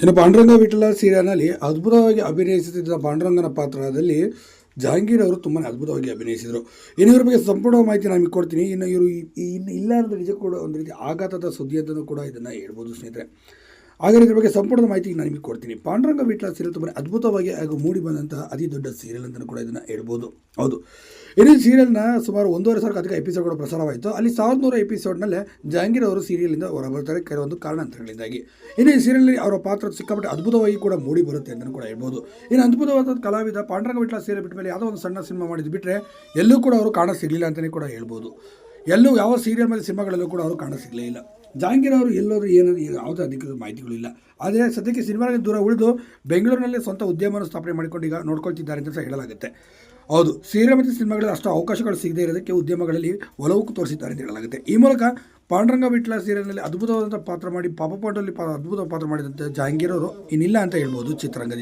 ಇನ್ನು ಪಾಂಡುರಂಗ ವಿಠಲ ಸೀರಿಯಲ್ನಲ್ಲಿ ಅದ್ಭುತವಾಗಿ ಅಭಿನಯಿಸುತ್ತಿದ್ದ ಪಾಂಡುರಂಗನ ಪಾತ್ರದಲ್ಲಿ ಜಹಾಂಗೀರ್ ಅವರು ತುಂಬಾ ಅದ್ಭುತವಾಗಿ ಅಭಿನಯಿಸಿದರು. ಇನ್ನು ಇವ್ರ ಬಗ್ಗೆ ಸಂಪೂರ್ಣ ಮಾಹಿತಿ ನಾನು ನಿಮಗೆ ಕೊಡ್ತೀನಿ. ಇನ್ನು ಇವರು ಇನ್ನು ಇಲ್ಲ ನಿಜ ಕೂಡ ಒಂದು ರೀತಿ ಆಘಾತದ ಸುದ್ದಿ ಅಂತಲೂ ಕೂಡ ಇದನ್ನು ಹೇಳ್ಬೋದು ಸ್ನೇಹಿತರೆ. ಹಾಗಾದ್ರೆ ಇದ್ರ ಬಗ್ಗೆ ಸಂಪೂರ್ಣ ಮಾಹಿತಿ ನಾನು ನಿಮಗೆ ಕೊಡ್ತೀನಿ. ಪಾಂಡುರಂಗ ವಿಟ್ಲ ಸೀರಿಯಲ್ ತುಂಬಾ ಅದ್ಭುತವಾಗಿ ಹಾಗೂ ಮೂಡಿ ಬಂದಂತಹ ಅತಿ ದೊಡ್ಡ ಸೀರಿಯಲ್ ಅಂತಲೂ ಕೂಡ ಇದನ್ನು ಹೇಳ್ಬೋದು. ಹೌದು. ಇಡೀ ಸೀರಿಯಲ್ನ ಸುಮಾರು ಒಂದೂವರೆ ಸಾವಿರಕ್ಕೆ ಅಧಿಕ ಎಪಿಸೋಡ್ಗಳು ಪ್ರಸಾರವಾಯಿತು. ಅಲ್ಲಿ ಸಾವಿರದ ನೂರ ಎಪಿಸೋಡ್ನಲ್ಲೇ ಜಹಾಂಗೀರ್ ಅವರು ಸೀರಿಯಲಿಂದ ಹೊರಬರ್ತಾರೆ. ಕೆಲವೊಂದು ಕಾರಣಾಂತರಗಳಿಂದಾಗಿ. ಇನ್ನು ಈ ಸೀರಿಯಲ್ನಲ್ಲಿ ಅವರ ಪಾತ್ರ ಸಿಕ್ಕಾಪಟ್ಟೆ ಅದ್ಭುತವಾಗಿ ಕೂಡ ಮೂಡಿ ಬರುತ್ತೆ ಅಂತಲೂ ಕೂಡ ಹೇಳ್ಬೋದು. ಇನ್ನು ಅದ್ಭುತವಾದ ಕಲಾವಿದ ಪಾಂಡುರಂಗ ವಿಟ್ಲ ಸೀರಿಯಲ್ ಬಿಟ್ಟ ಮೇಲೆ ಯಾವುದೋ ಒಂದು ಸಣ್ಣ ಸಿನಿಮಾ ಮಾಡಿದ್ದು ಬಿಟ್ಟರೆ ಎಲ್ಲೂ ಕೂಡ ಅವರು ಕಾಣ ಸಿಗಲಿಲ್ಲ ಅಂತಲೇ ಕೂಡ ಹೇಳ್ಬೋದು. ಎಲ್ಲೂ ಯಾವ ಸೀರಿಯಲ್ ಮೇಲೆ ಸಿನಿಮಾಗಳಲ್ಲೂ ಕೂಡ ಅವರು ಕಾಣ ಸಿಗಲೇ ಇಲ್ಲ. ಜಹಾಂಗೀರ್ ಅವರು ಎಲ್ಲರೂ ಏನಾದ್ರು ಯಾವುದೇ ಅಧಿಕೃತ ಮಾಹಿತಿಗಳು ಇಲ್ಲ ಆದರೆ ಸದ್ಯಕ್ಕೆ ಸಿನಿಮಾಗೆ ದೂರ ಉಳಿದು ಬೆಂಗಳೂರಿನಲ್ಲಿ ಸ್ವಂತ ಉದ್ಯಮವನ್ನು ಸ್ಥಾಪನೆ ಮಾಡಿಕೊಂಡು ಈಗ ನೋಡ್ಕೊಳ್ತಿದ್ದಾರೆ ಅಂತ ಸಹ ಹೇಳಲಾಗುತ್ತೆ. ಹೌದು, ಸೀರೆ ಮತ್ತು ಸಿನಿಮಾಗಳಲ್ಲಿ ಅಷ್ಟು ಅವಕಾಶಗಳು ಸಿಗದೇ ಇರೋದಕ್ಕೆ ಉದ್ಯಮಗಳಲ್ಲಿ ಒಲವು ತೋರಿಸಿದ್ದಾರೆ ಅಂತ ಹೇಳಲಾಗುತ್ತೆ. ಈ ಮೂಲಕ ಪಾಂಡುರಂಗ ವಿಟ್ಲ ಸೀರಿಯಲ್ನಲ್ಲಿ ಅದ್ಭುತವಾದಂಥ ಪಾತ್ರ ಮಾಡಿ ಪಾಪ ಪಾಂಡಲ್ಲಿ ಪಾ ಅದ್ಭುತ ಪಾತ್ರ ಮಾಡಿದಂಥ ಜಹಾಂಗೀರ್ ಅವರು ಇನ್ನಿಲ್ಲ ಅಂತ ಹೇಳ್ಬೋದು ಚಿತ್ರರಂಗದಲ್ಲಿ.